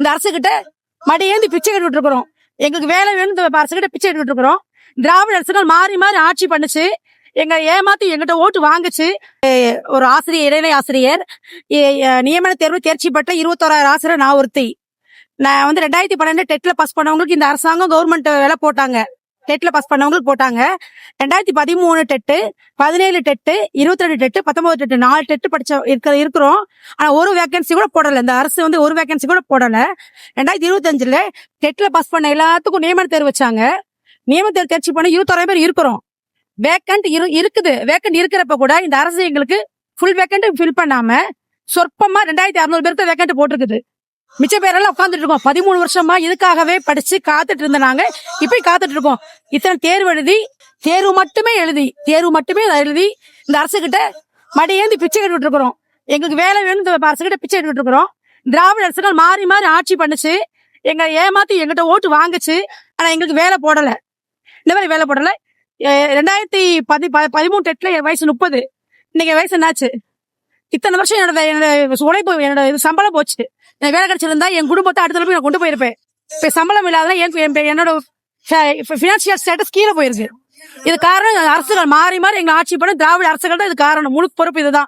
இந்த அரசுகிட்ட மடியேந்தி பிச்சை கட்டிட்டு இருக்கிறோம் எங்களுக்கு வேலை வேணும் இந்த அரசுகிட்ட பிச்சை கட்டிட்டு இருக்கிறோம் திராவிட அரசுகள் மாறி மாறி ஆட்சி பண்ணுச்சு. எங்க ஏமாத்தி எங்கிட்ட ஓட்டு வாங்குச்சு. ஒரு ஆசிரியர் இடைநிலை ஆசிரியர். நியமன தேர்வு தேர்ச்சி பெற்ற இருபத்தோராயிரம் ஆசிரியர் நான் ஒருத்தி. நான் வந்து ரெண்டாயிரத்தி பன்னெண்டு டெட்ல பாஸ் பண்ணவங்களுக்கு இந்த அரசாங்கம் கவர்மெண்ட் வேலை போட்டாங்க. டெட்டில் பாஸ் பண்ணவங்களுக்கு போட்டாங்க. ரெண்டாயிரத்தி பதிமூணு டெட்டு பதினேழு டெட்டு இருபத்தி ரெண்டு டெட்டு பத்தொன்பது டெட்டு நாலு டெட்டு படிச்ச இருக்க இருக்கிறோம். ஆனால் ஒரு வேகன்சி கூட போடலை. இந்த அரசு வந்து ஒரு வேகன்சி கூட போடலை. ரெண்டாயிரத்தி இருபத்தஞ்சில் டெட்டில் பாஸ் பண்ண எல்லாத்துக்கும் நியமன தேர்வு வச்சாங்க. நியமன தேர்வு தேர்ச்சி பண்ண இருபத்தோராயிரம் பேர் இருக்கிறோம். வேக்கண்ட் இரு இருக்குது. வேக்கண்ட் இருக்கிறப்ப கூட இந்த அரசு எங்களுக்கு ஃபுல் வேக்கண்ட் ஃபில் பண்ணாமல் சொற்பமாக ரெண்டாயிரத்தி அறுநூறு பேருக்கு வேக்கண்ட் போட்டிருக்குது. மிச்ச பேரெல்லாம் உட்காந்துட்டு இருக்கோம். பதிமூணு வருஷமா இதுக்காகவே படிச்சு காத்துட்டு இருந்த நாங்க. இப்பயும் காத்துட்டு இருக்கோம். இத்தனை தேர்வு எழுதி தேர்வு மட்டுமே எழுதி தேர்வு மட்டுமே எழுதி இந்த அரசுகிட்ட மடியேந்து பிச்சை கட்டிட்டு இருக்கிறோம் எங்களுக்கு வேலை வேணும் இந்த அரசுகிட்ட பிச்சை கட்டிட்டு இருக்கிறோம் திராவிட அரசுகள் மாறி மாறி ஆட்சி பண்ணுச்சு. எங்க ஏமாத்தி எங்கிட்ட ஓட்டு வாங்குச்சு. ஆனா எங்களுக்கு வேலை போடல. இந்த மாதிரி வேலை போடல. ரெண்டாயிரத்தி பதி ப- பதிமூணு டெட்ல என் வயசு முப்பது. இன்னைக்கு வயசு என்னாச்சு? இத்தனை வருஷம் என்னோட என்னோட உழைப்பு என்னோட இது சம்பளம் போச்சு. என் வேலை கிடைச்சிருந்தா என் குடும்பத்தை அடுத்த போய் நான் கொண்டு போயிருப்பேன். இப்போ சம்பளம் இல்லாத என் என்னோட ஃபினான்சியல் ஸ்டேட்டஸ் கீழே போயிருக்கு. இது காரணம் அரசுகள் மாறி மாறி எங்களை ஆட்சி பண்ண திராவிட அரசுகள் தான் இது காரணம். முழு பொறுப்பு இதுதான்.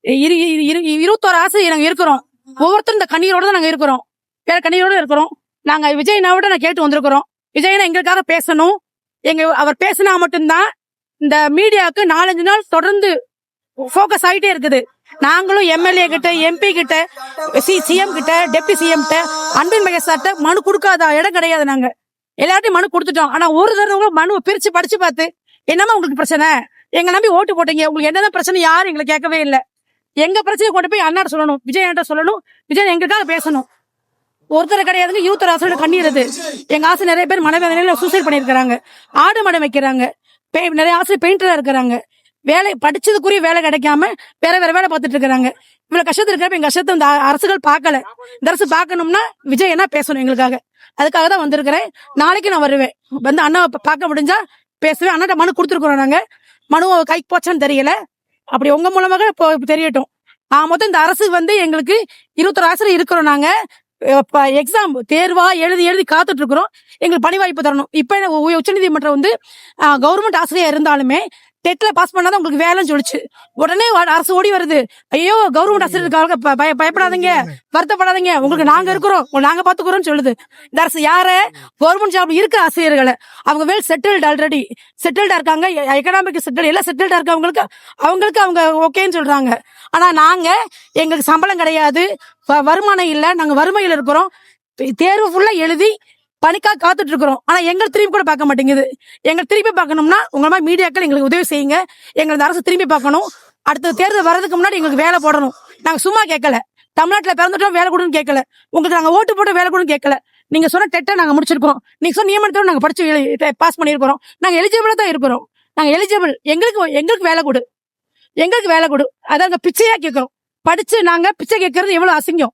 இரு இரு- இருபத்தோரு அரசு நாங்கள் இருக்கிறோம். ஒவ்வொருத்தரும் இந்த கண்ணீரோட தான் நாங்கள் இருக்கிறோம். வேற கண்ணீரோட இருக்கிறோம். நாங்க விஜய்னாவோட நான் கேட்டு வந்திருக்கிறோம். விஜய்னா எங்களுக்காக பேசணும். எங்க அவர் பேசினா மட்டும்தான் இந்த மீடியாவுக்கு நாலஞ்சு நாள் தொடர்ந்து ஃபோக்கஸ் ஆகிட்டே இருக்குது. நாங்களும் எம்எல்ஏ கிட்ட எம்பி கிட்ட சி சிஎம் கிட்ட டெப்டி சிஎம் கிட்ட அன்பின் மகேஷ் சார்ட்ட மனு கொடுக்காத? இடம் கிடையாது நாங்க. எல்லார்ட்டையும் மனு கொடுத்துட்டோம். ஆனா ஒரு தடவை மனு பிரிச்சு படிச்சு பார்த்து என்னமா உங்களுக்கு பிரச்சனை? எங்க நம்பி ஓட்டு போட்டீங்க. உங்களுக்கு என்னதான் பிரச்சனை? யாரும் எங்களை கேட்கவே இல்லை. எங்க பிரச்சனையை கொண்டு போய் அண்ணாட்ட சொல்லணும் விஜய் அண்ணா சொல்லணும் விஜய் எங்களுக்காக பேசணும். ஒருத்தர் கிடையாதுங்க யூத்தர் ஆசையோட கண்ணீருது எங்க ஆசை நிறைய பேர் மனவேதனையில சூசைட் பண்ணிருக்காங்க ஆடு மடம் வைக்கிறாங்க நிறைய ஆசிரியர் பெயிண்டரா இருக்கிறாங்க. வேலை படிச்சதுக்குரிய வேலை கிடைக்காம வேற வேற வேலை பார்த்துட்டு இருக்கிறாங்க. இவ்வளவு கஷ்டத்துல இருக்கிறப்ப எங்க கஷ்டத்தை இந்த அரசுகள் பார்க்கல. இந்த அரசு பார்க்கணும்னா விஜய் என்ன பேசணும் எங்களுக்காக? அதுக்காக தான் வந்திருக்கிறேன். நாளைக்கு நான் வருவேன். வந்து அண்ணாவை பார்க்க முடிஞ்சா பேசுவேன். அண்ணாட்ட மனு கொடுத்துருக்குறோம் நாங்க. மனு கைக்கு போச்சான்னு தெரியல. அப்படி உங்க மூலமாக இப்போ தெரியட்டும். ஆ மொத்தம் இந்த அரசு வந்து எங்களுக்கு இருபத்தொரு ஆசிரியர் இருக்கிறோம் நாங்க. எக்ஸாம் தேர்வா எழுதி எழுதி காத்துட்டு இருக்கிறோம். எங்களுக்கு பணி வாய்ப்பு தரணும். இப்ப உச்சநீதிமன்றம் வந்து கவர்மெண்ட் ஆசிரியர் இருந்தாலுமே டெட்ல பாஸ் பண்ணாதான் உங்களுக்கு வேலைன்னு சொல்லிச்சு. உடனே அரசு ஓடி வருது. ஐயோ கவர்மெண்ட் ஆசிரியருக்காக பயப்படாதீங்க. வருத்தப்படாதீங்க. உங்களுக்கு நாங்க இருக்கிறோம். நாங்க பாத்துக்கிறோம் சொல்லுது. இந்த அரசு யார? கவர்மெண்ட் ஜாப் இருக்க ஆசிரியர்களை. அவங்க வெல் செட்டில்டு ஆல்ரெடி செட்டில்டா இருக்காங்க. எக்கனாமிக் செட்டில் எல்லாம் செட்டில்டா இருக்கு அவங்களுக்கு அவங்களுக்கு அவங்க ஓகேன்னு சொல்றாங்க. ஆனா நாங்க எங்களுக்கு சம்பளம் கிடையாது. வருமானம் இல்ல. நாங்க வறுமையில இருக்கிறோம். தேர்வு ஃபுல்லா எழுதி பணிக்காக காத்துட்டு இருக்கிறோம் ஆனா எங்களை திரும்பி கூட பார்க்க மாட்டேங்குது. எங்களை திரும்பி பார்க்கணும்னா உங்க மாதிரி மீடியாக்கள் எங்களுக்கு உதவி செய்யுங்க. எங்களது அரசு திரும்பி பார்க்கணும். அடுத்த தேர்தல் வர்றதுக்கு முன்னாடி எங்களுக்கு வேலை போடணும். நாங்க சும்மா கேட்கல. தமிழ்நாட்டில் பிறந்துட்டோம் வேலை கொடுன்னு கேட்கல. உங்களுக்கு நாங்கள் ஓட்டு போட்டு வேலை கொடுன்னு கேட்கல. நீங்க சொன்ன டெட்டை நாங்கள் முடிச்சிருக்கோம் நீங்க சொன்ன நியமனத்தோட நாங்கள் படிச்சு பாஸ் பண்ணியிருக்கிறோம். நாங்கள் எலிஜிபிளாக தான் இருக்கிறோம். நாங்கள் எலிஜிபிள் எங்களுக்கு எங்களுக்கு வேலை கொடு. எங்களுக்கு வேலை கொடு. அதாங்க பிச்சையா கேட்கிறோம். படிச்சு நாங்க பிச்சை கேட்கறது எவ்வளவு அசிங்கம்.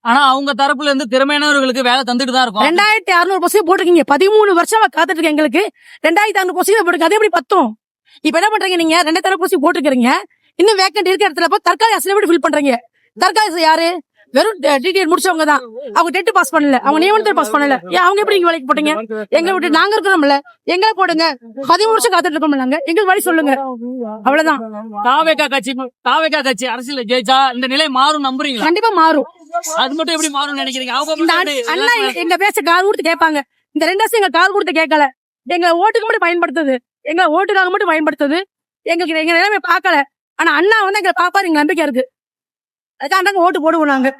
ஆனா அவங்க தரப்புல இருந்து திறமையானவர்களுக்கு வேலை தந்துட்டு தான் இருக்கும். ரெண்டாயிரத்தி அறுநூறு பொசிஷன் போட்டிருக்கீங்க. பதிமூணு வருஷமா காத்துட்டு இருக்கு எங்களுக்கு. ரெண்டாயிரத்தி அறுநூறு பொசிஷன் போட்டுருக்கு. அது எப்படி பத்தும்? இப்ப என்ன பண்றீங்க நீங்க? ரெண்டாயிரத்தி அறுநூறு பொசிஷன் போட்டுருக்கீங்க இன்னும் வேக்கண்ட் இருக்க இடத்துல போய் தற்காலிக ஆசிரியர் எப்படி ஃபில் பண்றீங்க. தற்காலிக யாரு? வெறும் டிடிஎட் முடிச்சவங்க தான் அவங்க டெட்டு பாஸ் பண்ணல. அவங்க நியமனத்தை பாஸ் பண்ணல. ஏன் அவங்க எப்படி நீங்க வேலைக்கு போட்டீங்க? எங்க விட்டு நாங்க இருக்கிறோம்ல. எங்க போடுங்க. பதிமூணு வருஷம் காத்துட்டு இருக்கோம் நாங்க. எங்களுக்கு வழி சொல்லுங்க. அவ்வளவுதான். தாவேக்கா கட்சி தாவேக்கா கட்சி அரசியல ஜெயிச்சா இந்த நிலை மாறும் நம்புறீங்களா? கண்டிப்பா மாறும். அது மட்டும் எப்படி மாறும் நினைக்கிறீங்க? அண்ணா- எங்க- எங்க பேச கால் கொடுத்து கேட்பாங்க. இந்த ரெண்டு வருஷம் எங்க கால் கொடுத்து கேட்கல. எங்க ஓட்டுக்கு மட்டும் பயன்படுத்துது. எங்க ஓட்டுக்காக மட்டும் பயன்படுத்துது. எங்களுக்கு எங்க நிலைமை பார்க்கல. ஆனா அண்ணா வந்து எங்க பாப்பாரு எங்க நம்பிக்கை இருக்கு. அதுக்காண்டாங்க ஓட்டு போடுவோம் நாங்க.